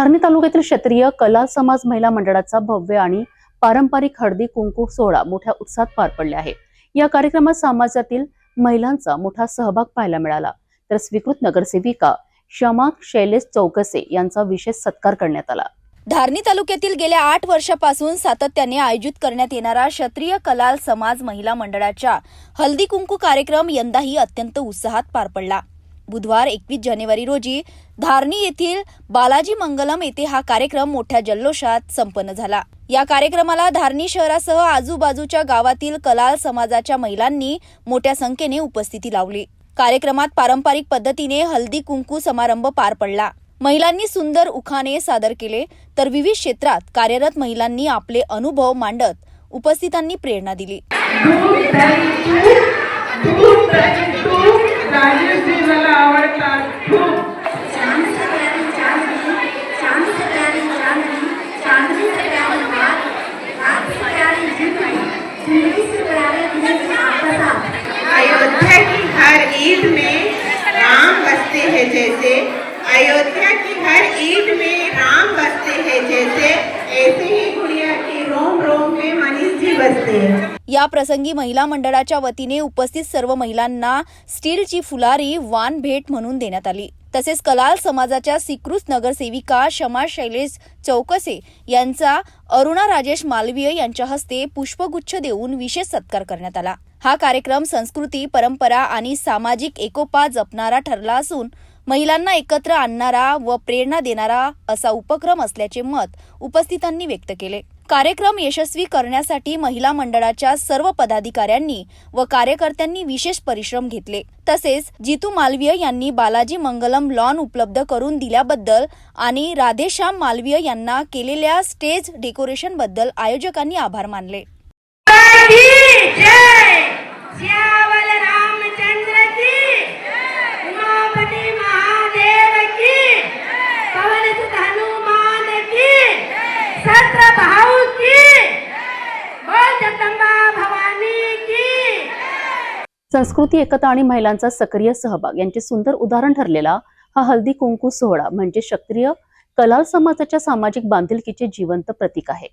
धारणी तालुक्यातील क्षत्रिय कला समाज महिला मंडळाचा भव्य आणि पारंपरिक हळदी कुंकू सोहळा मोठ्या उत्साहात पार पडले आहे. या कार्यक्रमात समाजातील महिलांचा मोठा सहभाग पाहायला मिळाला. तर स्वीकृत नगरसेविका क्षमा शैलेश चौकसे यांचा विशेष सत्कार करण्यात आला. धारणी तालुक्यातील गेल्या आठ वर्षापासून सातत्याने आयोजित करण्यात येणारा क्षत्रिय कलाल समाज महिला मंडळाच्या हल्दी कुंकू कार्यक्रम यंदाही अत्यंत उत्साहात पार पडला. बुधवार एकवीस जानेवारी रोजी धारणी येथील बालाजी मंगलम येथे हा कार्यक्रम मोठ्या जल्लोषात संपन्न झाला. या कार्यक्रमाला धारणी शहरासह आजूबाजूच्या गावातील कलाल समाजाच्या महिलांनी मोठ्या संख्येने उपस्थिती लावली. कार्यक्रमात पारंपरिक पद्धतीने हल्दी कुंकू समारंभ पार पडला. महिलांनी सुंदर उखाणे सादर केले तर विविध क्षेत्रात कार्यरत महिलांनी आपले अनुभव मांडत उपस्थितांनी प्रेरणा दिली. अयोध्या की हर ईट में राम बसते हैं जैसे ऐसे ही गुड़िया की रोम रोम में मनीष जी बसते हैं। या प्रसंगी महिला मंडळाच्या वतीने उपस्थित सर्व महिलांना स्टीलची फुलारी वान भेट म्हणून देण्यात आली. तसेच कलाल समाजाच्या सिकृत नगरसेविका क्षमा शैलेश चौकसे यांचा अरुणा राजेश मालवीय यांच्या हस्ते पुष्पगुच्छ देऊन विशेष सत्कार करण्यात आला. हा कार्यक्रम संस्कृती परंपरा आणि सामाजिक एकोपा जपणारा ठरला असून महिलांना एकत्र आणणारा व प्रेरणा देणारा असा उपक्रम असल्याचे मत उपस्थितांनी व्यक्त केले. कार्यक्रम यशस्वी करण्यासाठी महिला मंडळाच्या सर्व पदाधिकाऱ्यांनी व कार्यकर्त्यांनी विशेष परिश्रम घेतले. तसेच जितू मालवीय यांनी बालाजी मंगलम लॉन उपलब्ध करून दिल्याबद्दल आणि राधेश्याम मालवीय यांना केलेल्या स्टेज डेकोरेशनबद्दल आयोजकांनी आभार मानले. संस्कृती एकता आणि महिलांचा सक्रिय सहभाग यांचे सुंदर उदाहरण ठरलेला हा हल्दी कुंकू सोहळा म्हणजे क्षत्रिय कलाल समाजाच्या सामाजिक बांधिलकीचे जिवंत प्रतीक आहे.